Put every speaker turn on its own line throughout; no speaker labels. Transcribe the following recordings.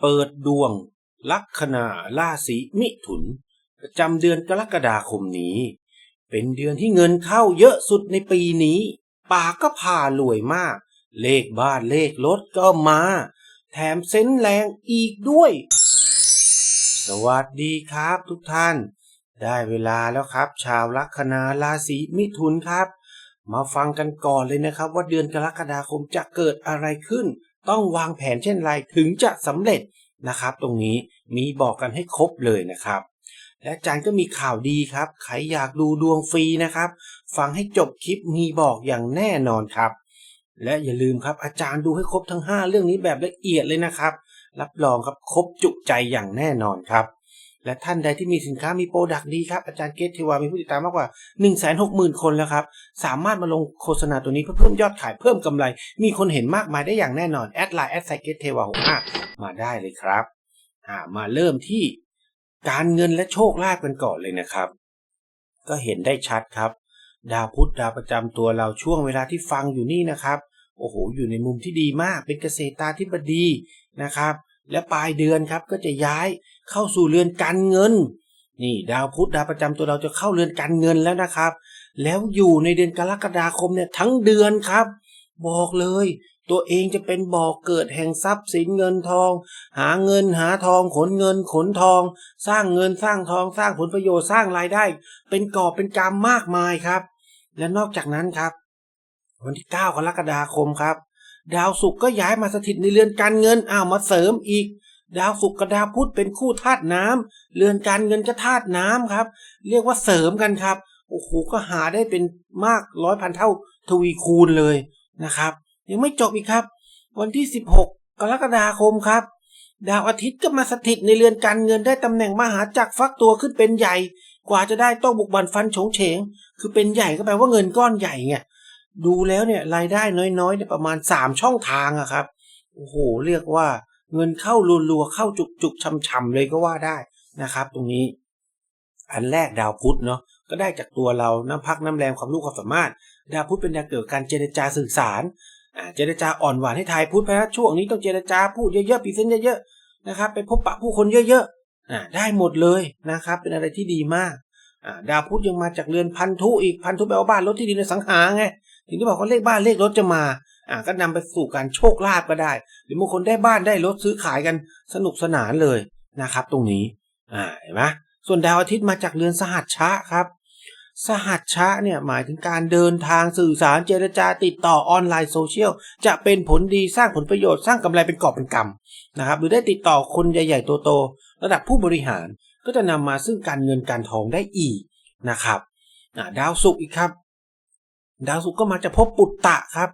เปิดดวง ลัคนาราศีมิถุน ประจำเดือนกรกฎาคมนี้ เป็นเดือนที่เงินเข้าเยอะสุดในปีนี้ปากก็พารวยมาก เลขบ้านเลขรถก็มา แถมเส้นแรงอีกด้วย สวัสดีครับทุกท่าน ได้เวลาแล้วครับ ชาวลัคนาราศีมิถุนครับ มาฟังกันก่อนเลยนะครับ ว่าเดือนกรกฎาคมจะเกิดอะไรขึ้น ต้องวางแผนเช่นไรถึงจะสำเร็จนะครับ ตรงนี้มีบอกกันให้ครบเลยนะครับ และอาจารย์ก็มีข่าวดีครับ ใครอยากดูดวงฟรีนะครับ ฟังให้จบคลิปมีบอกอย่างแน่นอนครับ และอย่าลืมครับอาจารย์ดูให้ครบทั้ง 5 เรื่องนี้แบบละเอียดเลยนะครับ รับรองครับครบจุใจอย่างแน่นอนครับ และท่านใดที่มีสินค้ามีโปรดักต์ดีครับอาจารย์เกตเทวามีผู้ติดตามมากกว่า 1 6 0 0 0 0 คนแล้วครับ สามารถมาลงโฆษณาตัวนี้เพื่อเพิ่มยอดขายเพิ่มกำไร มีคนเห็นมากมายได้อย่างแน่นอนแอดไลน์แอดไซเกตเทวาหกห้ามาได้เลยครับอ่ามาเริ่มที่การเงินและโชคลาภกันก่อนเลยนะครับ ก็เห็นได้ชัดครับ ดาวพุธดาวประจำตัวเราช่วงเวลาที่ฟังอยู่นี่นะครับโอ้โหอยู่ในมุมที่ดีมากเป็นเกษตราธิบดีนะครับ และปลายเดือนครับก็จะย้ายเข้าสู่เรือนการเงิน นี่ดาวพุธดาวประจำตัวเราจะเข้าเรือนการเงินแล้วนะครับ แล้วอยู่ในเดือนกรกฎาคมเนี่ยทั้งเดือนครับ บอกเลย ตัวเองจะเป็นบ่อกเกิดแห่งทรัพย์สินเงินทอง หาเงินหาทอง ขนเงินขนทอง สร้างเงินสร้างทอง สร้างผลประโยชน์สร้างรายได้ เป็นกอบเป็นกำมากมายครับ และนอกจากนั้นครับ วันที่ 9 กรกฎาคมครับ ดาวศุกร์ก็ย้ายมาสถิตในเรือนการเงินอ้าวมาเสริมอีก ดาวศุกร์กับดาวพุธเป็นคู่ธาตุน้ำเรือนการเงินก็ธาตุน้ำครับ เรียกว่าเสริมกันครับโอ้โหก็หาได้เป็นมากร้อยพันเท่าทวีคูณเลยนะครับ ยังไม่จบอีกครับ วันที่ 16 กรกฎาคมครับ ดาวอาทิตย์ก็มาสถิตในเรือนการเงินได้ตำแหน่งมหาจักรฟักตัวขึ้นเป็นใหญ่ กว่าจะได้ต้องบุกบันฟันโฉงเฉง คือเป็นใหญ่ก็แปลว่าเงินก้อนใหญ่ไง ดูแล้วเนี่ยรายได้น้อยๆเนี่ยประมาณ 3 ช่องทางอะครับ โอ้โห เรียกว่าเงินเข้ารัวๆเข้าจุกๆช่ำๆเลยก็ว่าได้นะครับ ตรงนี้ อันแรกดาวพุธเนาะก็ได้จากตัวเราน้ำพักน้ำแรงความรู้ความสามารถ ดาวพุธเป็นดาวเกี่ยวกับการเจรจาสื่อสารอ่าเจรจาอ่อนหวานให้ทายพุธไปนะช่วงนี้ต้องเจรจาพูดเยอะๆปีเส้นเยอะๆนะครับ ไปพบปะผู้คนเยอะๆอ่าได้หมดเลยนะครับ เป็นอะไรที่ดีมากอ่าดาวพุธยังมาจากเรือนพันธุอีกพันธุแปลว่าบ้านรถที่ดินในสังหาไง ถึงที่บอกว่าเลขบ้านเลขรถจะมา อ่าก็นำไปสู่การโชคลาภก็ได้ หรือบางคนได้บ้านได้รถซื้อขายกันสนุกสนานเลยนะครับ ตรงนี้ อ่าเห็นไหมส่วนดาวอาทิตย์มาจากเรือนสหัชชะครับ สหัชชะเนี่ยหมายถึงการเดินทางสื่อสารเจรจาติดต่อออนไลน์โซเชียลจะเป็นผลดีสร้างผลประโยชน์สร้างกำไรเป็นกอบเป็นกำนะครับ หรือได้ติดต่อคนใหญ่ๆโตๆระดับผู้บริหารก็จะนำมาซึ่งการเงินการทองได้อีกนะครับดาวศุกร์อีกครับ ดาวศุกร์ก็มาจากภพปุตตะครับ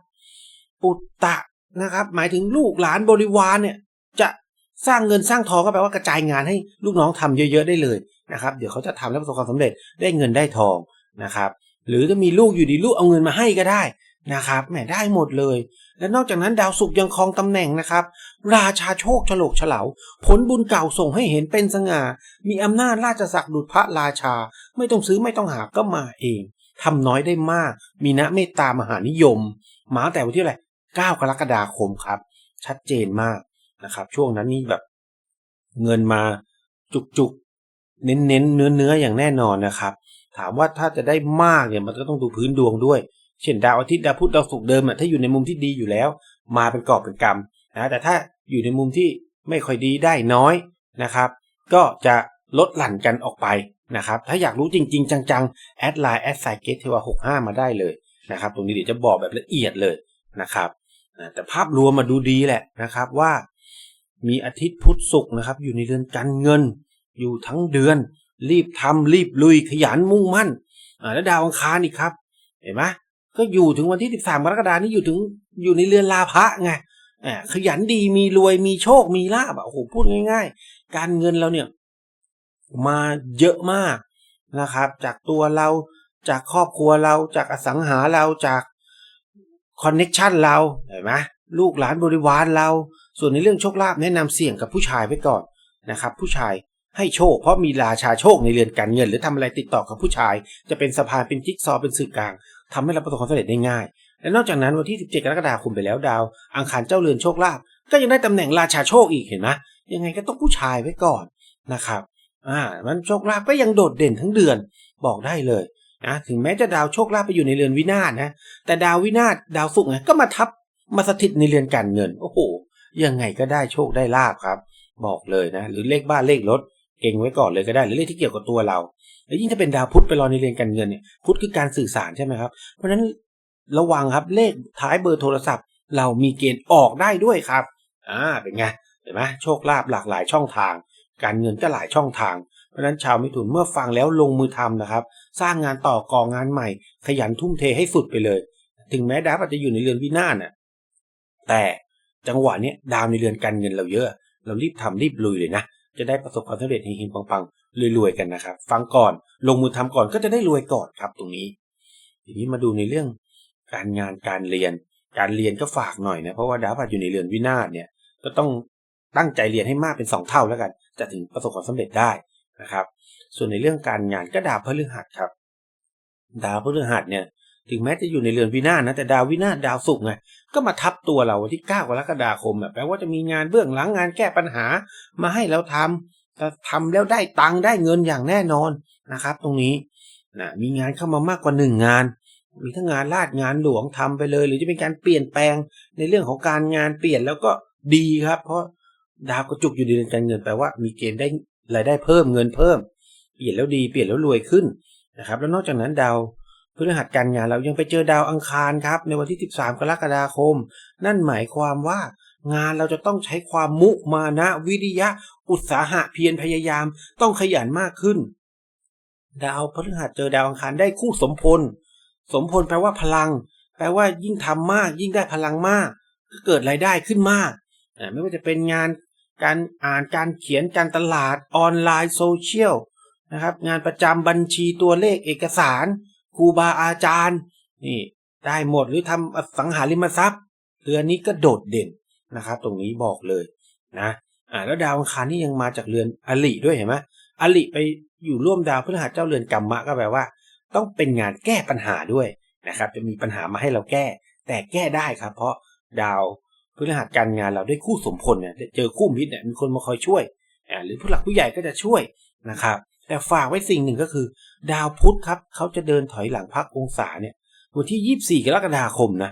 ปุตตะนะครับ หมายถึงลูกหลานบริวารเนี่ย จะสร้างเงินสร้างทองก็แปลว่ากระจายงานให้ลูกน้องทำเยอะ ๆ ได้เลยนะครับ เดี๋ยวเขาจะทำแล้วประสบความสำเร็จได้เงินได้ทองนะครับ หรือจะมีลูกอยู่ดีลูกเอาเงินมาให้ก็ได้นะครับแหมได้หมดเลย และนอกจากนั้นดาวศุกร์ยังครองตำแหน่งนะครับ ราชาโชคฉลกเฉลาผลบุญเก่าส่งให้เห็นเป็นสง่า มีอำนาจราชศักดิ์ดุจพระราชา ไม่ต้องซื้อไม่ต้องหาก็มาเอง ทำน้อยได้มาก มีนะเมตตามหานิยม มาแต่วันที่อะไร9กรกฎาคมครับ ชัดเจนมากนะครับ ช่วงนั้นนี่แบบ เงินมาจุกๆ เน้นๆเนื้อๆอย่างแน่นอนนะครับ ถามว่าถ้าจะได้มากเนี่ยมันก็ต้องดูพื้นดวงด้วย เช่นดาวอาทิตย์ดาวพุธดาวศุกร์เดิมอะถ้าอยู่ในมุมที่ดีอยู่แล้ว มาเป็นกอบเป็นกำนะแต่ถ้าอยู่ในมุมที่ไม่ค่อยดีได้น้อยนะครับ ก็จะลดหลั่นกันออกไป นะครับ ถ้าอยากรู้จริง ๆ จังๆแอดไลน์แอดไซเกตเทวาหกห้ามาได้เลยนะครับ ตรงนี้เดี๋ยวจะบอกแบบละเอียดเลยนะครับแต่ภาพรวมมาดูดีแหละนะครับว่ามีอาทิตย์พุธศุกร์นะครับ อยู่ในเดือนการเงิน อยู่ทั้งเดือน รีบทำรีบลุยขยันมุ่งมั่นแล้วดาวอังคารอีกครับ เห็นไหมก็อยู่ถึงวันที่ 13กรกฎานี้อยู่ถึงอยู่ในเรือนลาภะไงขยันดีมีรวยมีโชคมีลาบอะโอ้โหพูดง่าย ๆ การเงินเราเนี่ย มาเยอะมากนะครับ จากตัวเราจากครอบครัวเราจากอสังหาเราจากคอนเน็ชันเราเห็นไหมลูกหลานบริวารเรา ส่วนในเรื่องโชคลาภแนะนำเสี่ยงกับผู้ชายไว้ก่อนนะครับ ผู้ชายให้โชค เพราะมีราชาโชคในเรือนการเงิน หรือทำอะไรติดต่อกับผู้ชาย จะเป็นสะพานเป็นจิ๊กซอว์เป็นสื่อกลางทำให้เราประสบความสำเร็จได้ง่าย และนอกจากนั้นวันที่ 17 กรกฎาคมไปแล้วดาว อังคารเจ้าเรือนโชคลาภก็ยังได้ตำแหน่งราชาโชคอีกเห็นไหมยังไงก็ต้องผู้ชายไว้ก่อนนะครับ อ่ามันโชคลาภก็ยังโดดเด่นทั้งเดือนบอกได้เลยนะถึงแม้จะดาวโชคลาภไปอยู่ในเรือนวินาศนะแต่ดาววินาศดาวศุกร์ไงก็มาทับมาสถิตในเรือนการเงินโอ้โหยังไงก็ได้โชคได้ลาบครับ บอกเลยนะ หรือเลขบ้านเลขรถเก่งไว้ก่อนเลยก็ได้ หรือเลขที่เกี่ยวกับตัวเรา แล้วยิ่งถ้าเป็นดาวพุธไปรอในเรือนการเงินเนี่ยพุธคือการสื่อสารใช่ไหมครับ เพราะฉะนั้นระวังครับเลขท้ายเบอร์โทรศัพท์ เรามีเกณฑ์ออกได้ด้วยครับอ่าเป็นไงเห็นไหมโชคลาภหลากหลายช่องทาง การเงินก็หลายช่องทาง เพราะนั้นชาวมิถุนเมื่อฟังแล้วลงมือทำนะครับ สร้างงานต่อกองานใหม่ ขยันทุ่มเทให้สุดไปเลย ถึงแม้ดาวอาจจะอยู่ในเรือนวินาศน่ะแต่จังหวะนี้ดาวในเรือนการเงินเราเยอะ เรารีบทำรีบลุยเลยนะจะได้ประสบความสำเร็จเฮงๆปังๆรวยๆกันนะครับ ฟังก่อนลงมือทำก่อนก็จะได้รวยก่อนครับตรงนี้ ทีนี้มาดูในเรื่องการงานการเรียน การเรียนก็ฝากหน่อยนะเพราะว่าดาวอาจอยู่ในเรือนวินาศเนี่ยก็ต้อง ตั้งใจเรียนให้มากเป็นสองเท่าแล้วกัน จะถึงประสบความสำเร็จได้นะครับ ส่วนในเรื่องการงานก็ดาวพฤหัสครับ ดาวพฤหัสเนี่ยถึงแม้จะอยู่ในเรือนวินาศนะแต่ดาววินาศดาวศุกร์ไงก็มาทับตัวเราวันที่9กรกฎาคมแบบแปลว่าจะมีงานเบื้องหลังงานแก้ปัญหามาให้เราทำแต่ทำแล้วได้ตังค์ได้เงินอย่างแน่นอนนะครับ ตรงนี้นะมีงานเข้ามามากกว่าหนึ่งงาน มีทั้งงานลาดงานหลวงทำไปเลย หรือจะเป็นการเปลี่ยนแปลงในเรื่องของการงานเปลี่ยนแล้วก็ดีครับ เพราะ ดาวกระจุกอยู่ในเรือนการเงินแปลว่ามีเกณฑ์ได้รายได้เพิ่มเงินเพิ่ม เปลี่ยนแล้วดีเปลี่ยนแล้วรวยขึ้นนะครับ แล้วนอกจากนั้นดาวพฤหัสการงานเรายังไปเจอดาวอังคารครับ ในวันที่ 13 กรกฎาคม นั่นหมายความว่างานเราจะต้องใช้ความมุมานะวิริยะ อุตสาหะเพียรพยายาม ต้องขยันมากขึ้น ดาวพฤหัสเจอดาวอังคารได้คู่สมพล สมพลแปลว่าพลัง แปลว่ายิ่งทำมาก ยิ่งได้พลังมาก ก็เกิดรายได้ขึ้นมากไม่ว่าจะเป็นงาน การอ่านการเขียนการตลาดออนไลน์โซเชียลนะครับงานประจำบัญชีตัวเลขเอกสารครูบาอาจารย์นี่ได้หมดหรือทำอสังหาริมทรัพย์เรือนนี้ก็โดดเด่นนะครับ ตรงนี้บอกเลยนะอ่าแล้วดาวอังคารนี่ยังมาจากเรือนอลิด้วยเห็นไหมอลิไปอยู่ร่วมดาวพฤหัสเจ้าเรือนกรรมะก็แปลว่า ต้องเป็นงานแก้ปัญหาด้วยนะครับ จะมีปัญหามาให้เราแก้ แต่แก้ได้ครับ เพราะดาว พฤหัสการงานเราได้คู่สมพลเนี่ยเจอคู่มิตรเนี่ยมีคนมาคอยช่วยอ่าหรือผู้หลักผู้ใหญ่ก็จะช่วยนะครับ แต่ฝากไว้สิ่งหนึ่งก็คือ ดาวพุธครับเขาจะเดินถอยหลังพักองศาเนี่ยวันที่ยี่สี่กรกฎาคมนะ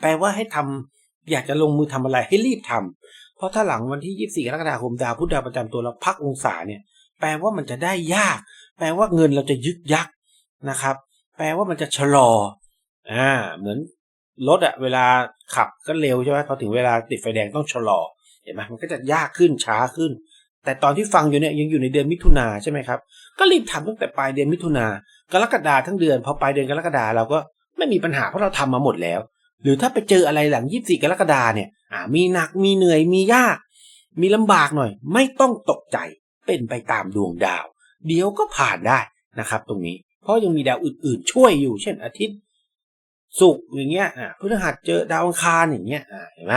แปลว่าให้ทำอยากจะลงมือทำอะไรให้รีบทำเพราะถ้าหลังวันที่ยี่สี่กรกฎาคมดาวพุธดาวประจำตัวเราพักองศาเนี่ย แปลว่ามันจะได้ยาก แปลว่าเงินเราจะยึกยักนะครับ แปลว่ามันจะชะลออ่าเหมือน รถอะเวลาขับก็เร็วใช่ไหมพอถึงเวลาติดไฟแดงต้องชะลอเห็นไหมมันก็จะยากขึ้นช้าขึ้น แต่ตอนที่ฟังอยู่เนี่ยยังอยู่ในเดือนมิถุนาใช่ไหมครับก็รีบทำตั้งแต่ปลายเดือนมิถุนากรกฎาทั้งเดือนพอปลายเดือนกรกฎาเราก็ไม่มีปัญหาเพราะเราทำมาหมดแล้ว หรือถ้าไปเจออะไรหลังยี่สี่กรกฎาเนี่ยอ่ามีหนักมีเหนื่อยมียาก มีลำบากหน่อย ไม่ต้องตกใจเป็นไปตามดวงดาว เดี๋ยวก็ผ่านได้นะครับ ตรงนี้เพราะยังมีดาวอื่นๆ ช่วยอยู่เช่นอาทิตย์ ศุกร์อย่างเงี้ยอ่าพฤหัสเจอดาวอังคารอย่างเงี้ยอ่าเห็นไหม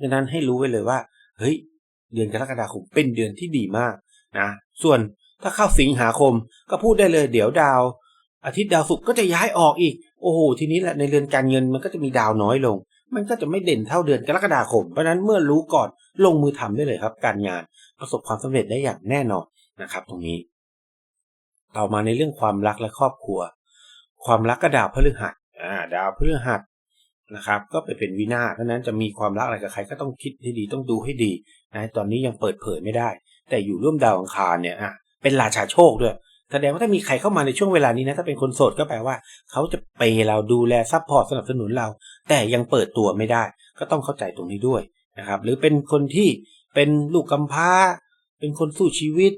ดังนั้นให้รู้ไว้เลยว่า เฮ้ย เดือนกรกฎาคมเป็นเดือนที่ดีมากนะส่วนถ้าเข้าสิงหาคมก็พูดได้เลย เดี๋ยวดาว อาทิตย์ดาวศุกร์ก็จะย้ายออกอีก โอ้โหทีนี้แหละในเรือนการเงินมันก็จะมีดาวน้อยลง มันก็จะไม่เด่นเท่าเดือนกรกฎาคมเพราะนั้นเมื่อรู้ก่อนลงมือทำได้เลยครับ การงานประสบความสำเร็จได้อย่างแน่นอนนะครับ ตรงนี้ ต่อมาในเรื่องความรักและครอบครัว ความรักก็ดาวพฤหัส อ่าดาวพฤหัสนะครับ ก็ไปเป็นวินาศเพราะนั้นจะมีความรักอะไรกับใครก็ต้องคิดให้ดีต้องดูให้ดีนะตอนนี้ยังเปิดเผยไม่ได้ แต่อยู่ร่วมดาวอังคารเนี่ยอะเป็นราชาโชคด้วยแสดงว่าถ้ามีใครเข้ามาในช่วงเวลานี้นะถ้าเป็นคนโสดก็แปลว่า เขาจะเปย์เราดูแลซัพพอร์ตสนับสนุนเรา แต่ยังเปิดตัวไม่ได้ ก็ต้องเข้าใจตรงนี้ด้วยนะครับ หรือเป็นคนที่เป็นลูกกำพร้า เป็นคนสู้ชีวิต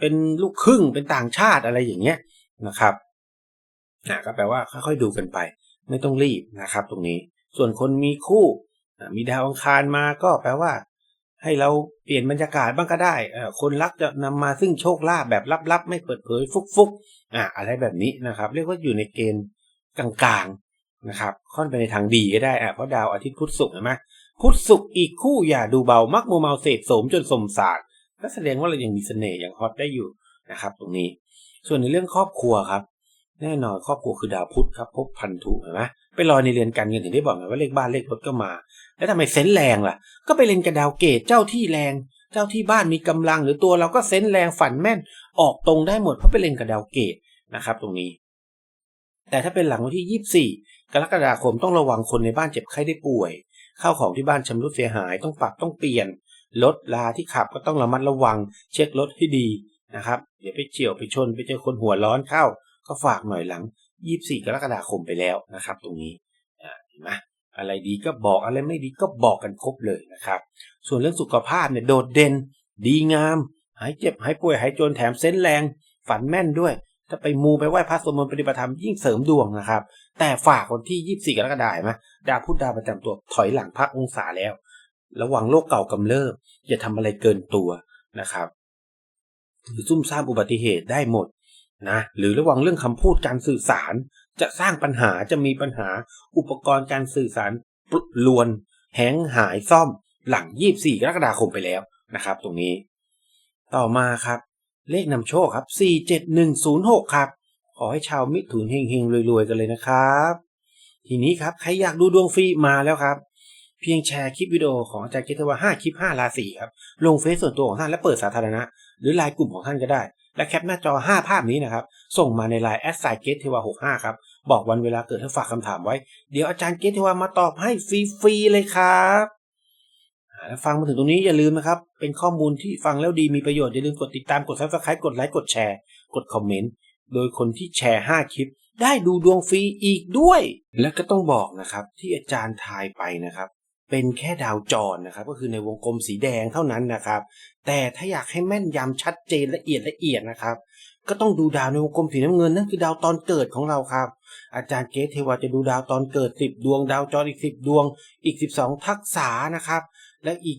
เป็นลูกครึ่งเป็นต่างชาติอะไรอย่างเงี้ยนะครับ นะก็แปลว่าค่อยๆดูกันไป ไม่ต้องรีบนะครับ ตรงนี้ ส่วนคนมีคู่มีดาวอังคารมาก็แปลว่า ให้เราเปลี่ยนบรรยากาศบ้างก็ได้คนรักจะนำมาซึ่งโชคลาภแบบลับๆ ไม่เปิดเผยฟุกๆอะอะไรแบบนี้นะครับ เรียกว่าอยู่ในเกณฑ์กลางๆนะครับ ค่อนไปในทางดีก็ได้อะเพราะดาวอาทิตย์พุธศุกร์เห็นไหมพุธศุกร์อีกคู่อย่าดูเบามักมัวเมาเสพโสมจนสมศารก็แสดงว่าเรายังมีเสน่ห์ยังฮอตได้อยู่นะครับ ตรงนี้ ส่วนในเรื่องครอบครัวครับ แน่นอนครอบครัวคือดาวพุธครับพบพันธุเห็นไหมไปลอยในเรือนการเงินถึงได้บอกไงว่าเลขบ้านเลขรถก็มา แล้วทำไมเซนแรงล่ะ ก็ไปเล่นกับดาวเกตเจ้าที่แรง เจ้าที่บ้านมีกำลังหรือตัวเราก็เซนแรงฝันแม่น ออกตรงได้หมดเพราะไปเล่นกับดาวเกตนะครับ ตรงนี้ แต่ถ้าเป็นหลังวันที่ 24 กรกฎาคมต้องระวังคนในบ้านเจ็บไข้ได้ป่วย ข้าวของที่บ้านชำรุดเสียหายต้องปรับต้องเปลี่ยนรถลาที่ขับก็ต้องระมัดระวัง เช็ครถให้ดีนะครับอย่าไปเฉี่ยวไปชนไปเจอคนหัวร้อนเข้า ก็ฝากหน่อยหลัง 24 กรกฎาคมไปแล้วนะครับ ตรงนี้เห็นไหมอะไรดีก็บอกอะไรไม่ดีก็บอกกันครบเลยนะครับ ส่วนเรื่องสุขภาพเนี่ยโดดเด่น ดีงาม หายเจ็บหายป่วยหายจนแถมเส้นแรง ฝันแม่นด้วย ถ้าไปมูไปไหว้พระสวดมนต์ปฏิบัติธรรมยิ่งเสริมดวงนะครับ แต่ฝากคนที่ 24 กรกฎาคมไหมดาวพุธดาวประจำตัวถอยหลังพักองศาแล้ว ระวังโรคเก่ากำเริบอย่าทำอะไรเกินตัวนะครับหรือซุ่มซ่ามอุบัติเหตุได้หมด นะหรือระวังเรื่องคำพูดการสื่อสาร จะสร้างปัญหาจะมีปัญหาอุปกรณ์การสื่อสารลวน แหงหายซ่อม หลัง 24 กรกฎาคมไปแล้วนะครับ ตรงนี้ ต่อมาครับ เลขนำโชคครับ 47106 ครับ ขอให้ชาวมิถุนเฮงๆรวยๆ กันเลยนะครับ ทีนี้ครับ ใครอยากดูดวงฟรีมาแล้วครับเพียงแชร์คลิปวิดีโอของอาจารย์เกตว่า5คลิป 5 ราศีครับ ลงเฟซส่วนตัวของท่านและเปิดสาธารณะ หรือไลน์กลุ่มของท่านก็ได้ และแคปหน้าจอ 5 ภาพนี้นะครับ ส่งมาในไลน์แอดไซเกตเทวา65 ครับ บอกวันเวลาเกิดให้ฝากคำถามไว้ เดี๋ยวอาจารย์เกตเทวามาตอบให้ฟรีๆเลยครับแล้วฟังมาถึงตรงนี้อย่าลืมนะครับ เป็นข้อมูลที่ฟังแล้วดีมีประโยชน์ อย่าลืมกดติดตามกด subscribe กดไลค์กดแชร์ กดคอมเมนต์ โดยคนที่แชร์ 5 คลิป ได้ดูดวงฟรีอีกด้วย และก็ต้องบอกนะครับที่อาจารย์ทายไปนะครับ เป็นแค่ดาวจรนะครับ ก็คือในวงกลมสีแดงเท่านั้นนะครับ แต่ถ้าอยากให้แม่นยำชัดเจนละเอียดละเอียดนะครับ ก็ต้องดูดาวในวงกลมสีน้ำเงินนั่นคือดาวตอนเกิดของเราครับ อาจารย์เกตเทวาจะดูดาวตอนเกิด 10 ดวง ดาวจรอีก 10 ดวง อีก 12 ทักษะนะครับ และอีก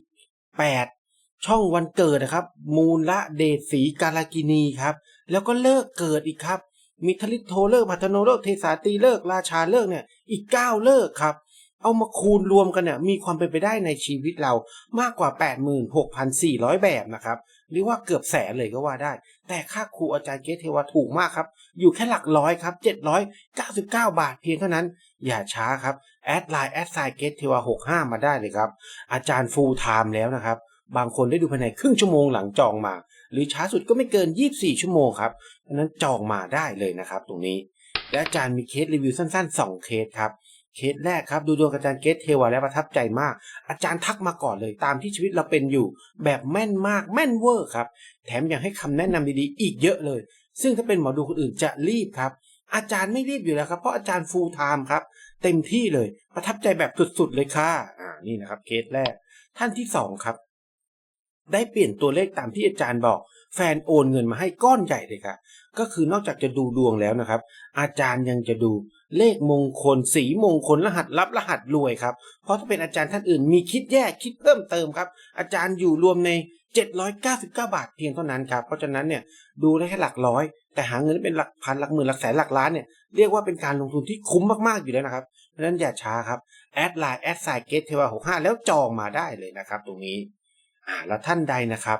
8 ช่องวันเกิดนะครับ มูลละเดชสีกาลากินีครับ แล้วก็เลิกเกิดอีกครับมิทลิโทเลิกพัฒโนเลิกเทสาตีเลิกราชาเลิกเนี่ยอีก 9 เลิกครับ เอามาคูณรวมกันเนี่ยมีความเป็นไปได้ในชีวิตเรามากกว่า 86,400 แบบนะครับ หรือว่าเกือบแสนเลยก็ว่าได้ แต่ค่าครูอาจารย์เกตเทวาถูกมากครับ อยู่แค่หลักร้อยครับ 799 บาทเพียงเท่านั้น อย่าช้าครับ แอดไลน์แอดไซเกตเทวา65 มาได้เลยครับ อาจารย์ฟูลไทม์แล้วนะครับ บางคนได้ดูภายในครึ่งชั่วโมงหลังจองมา หรือช้าสุดก็ไม่เกิน 24 ชั่วโมงครับดังนั้นจองมาได้เลยนะครับ ตรงนี้ และอาจารย์มีเคสรีวิวสั้นๆ 2 เคสครับ เคสแรกครับดูดวงอาจารย์เกตเทวาแล้วประทับใจมาก อาจารย์ทักมาก่อนเลยตามที่ชีวิตเราเป็นอยู่ แบบแม่นมากแม่นเวอร์ครับ แถมยังให้คำแนะนำดีๆ อีกเยอะเลย ซึ่งถ้าเป็นหมอดูคนอื่นจะรีบครับ อาจารย์ไม่รีบอยู่แล้วครับ เพราะอาจารย์ฟูลไทม์ครับ เต็มที่เลยประทับใจแบบสุดๆเลยค่ะอ่านี่นะครับเคสแรก ท่านที่สองครับ ได้เปลี่ยนตัวเลขตามที่อาจารย์บอก แฟนโอนเงินมาให้ก้อนใหญ่เลยค่ะ ก็คือนอกจากจะดูดวงแล้วนะครับ อาจารย์ยังจะดูเลขมงคล สีมงคลรหัสลับรหัสรวยครับ เพราะถ้าเป็นอาจารย์ท่านอื่นมีคิดแยกคิดเพิ่มเติมครับ อาจารย์อยู่รวมใน 799 บาทเพียงเท่านั้นครับ เพราะฉะนั้นเนี่ยดูได้แค่หลักร้อย แต่หาเงินเป็นหลักพันหลักหมื่นหลักแสนหลักล้านเนี่ยเรียกว่าเป็นการลงทุนที่คุ้มมากๆอยู่แล้วนะครับเพราะฉะนั้นอย่าช้าครับแอดไลน์แอดไซเกตเทวา65แล้วจองมาได้เลยนะครับ ตรงนี้อ่าแล้วท่านใดนะครับ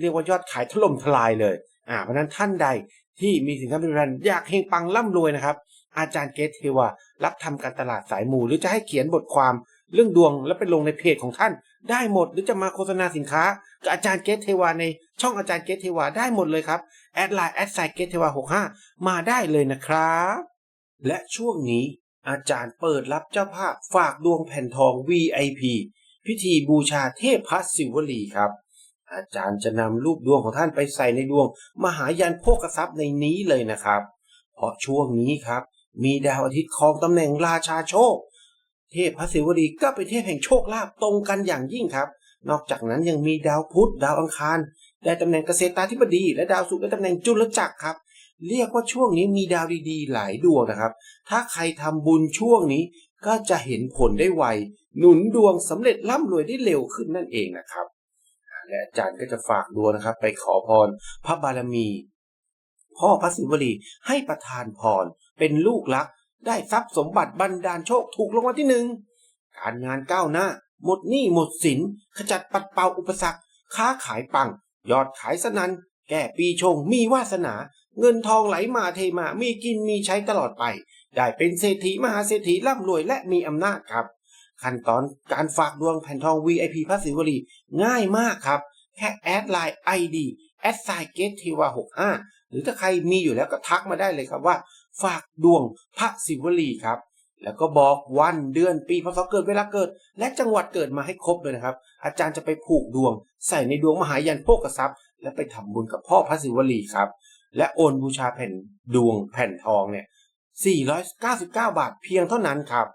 เรียกว่ายอดขายถล่มทลายเลยอ่าเพราะนั้นท่านใดที่มีสินค้าบริการอยากเฮงปังร่ำรวยนะครับ อาจารย์เกตเทวารับทำการตลาดสายมู หรือจะให้เขียนบทความเรื่องดวงแล้วไปลงในเพจของท่าน ได้หมดหรือจะมาโฆษณาสินค้ากับอาจารย์เกตเทวาในช่องอาจารย์เกตเทวาได้หมดเลยครับแอดไลน์แอดไซเกตเทวา65มาได้เลยนะครับและช่วงนี้อาจารย์เปิดรับเจ้าภาพฝากดวงแผ่นทอง VIP พิธีบูชาเทพพัสสิวลีครับ อาจารย์จะนำรูปดวงของท่านไปใส่ในดวง มหายันโภกทรัพย์ในนี้เลยนะครับ เพราะช่วงนี้ครับ มีดาวอาทิตย์ครองตำแหน่งราชาโชค เทพพระศิวลีก็เป็นเทพแห่งโชคลาภตรงกันอย่างยิ่งครับ นอกจากนั้นยังมีดาวพุธดาวอังคารได้ตำแหน่งเกษตราธิบดีและดาวศุกร์ได้ตำแหน่งจุลจักรครับ เรียกว่าช่วงนี้มีดาวดีๆ หลายดวงนะครับ ถ้าใครทำบุญช่วงนี้ก็จะเห็นผลได้ไวหนุนดวงสำเร็จร่ำรวยได้เร็วขึ้นนั่นเองนะครับ และอาจารย์ก็จะฝากดวงนะครับ ไปขอพร พระบารมี พ่อพระศิวลีให้ประทานพร เป็นลูกรัก ได้ทรัพย์สมบัติบันดาลโชคถูกรางวัลที่หนึ่งการงานก้าวหน้า หมดหนี้หมดสินขจัดปัดเป่าอุปสรรค ค้าขายปัง ยอดขายสนันแก่ปีชงมีวาสนา เงินทองไหลมาเทมามีกินมีใช้ตลอดไป ได้เป็นเศรษฐีมหาเศรษฐีร่ำรวยและมีอำนาจครับ ขั้นตอนการฝากดวงแผ่นทอง VIP พระศิวลีง่ายมากครับ แค่แอดไลน์ ID แอดไซเกตทีวา65 หรือถ้าใครมีอยู่แล้วก็ทักมาได้เลยครับว่า ฝากดวงพระศิวลีครับ แล้วก็บอกวันเดือนปีพศเกิดเวลาเกิด และจังหวัดเกิดมาให้ครบเลยนะครับ อาจารย์จะไปผูกดวง ใส่ในดวงมหายันโภกทรัพย์ และไปทำบุญกับพ่อพระศิวลีครับ และโอนบูชาแผ่นดวงแผ่นทองเนี่ย499 บาทเพียงเท่านั้นครับ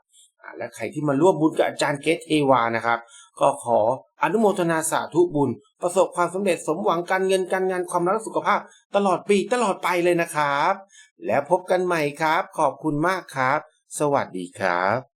และใครที่มาร่วมบุญกับอาจารย์เกตเทวานะครับ ก็ขออนุโมทนาสาธุบุญ ประสบความสำเร็จสมหวังการเงินการงานความรักสุขภาพ ตลอดปีตลอดไปเลยนะครับ แล้วพบกันใหม่ครับ ขอบคุณมากครับ สวัสดีครับ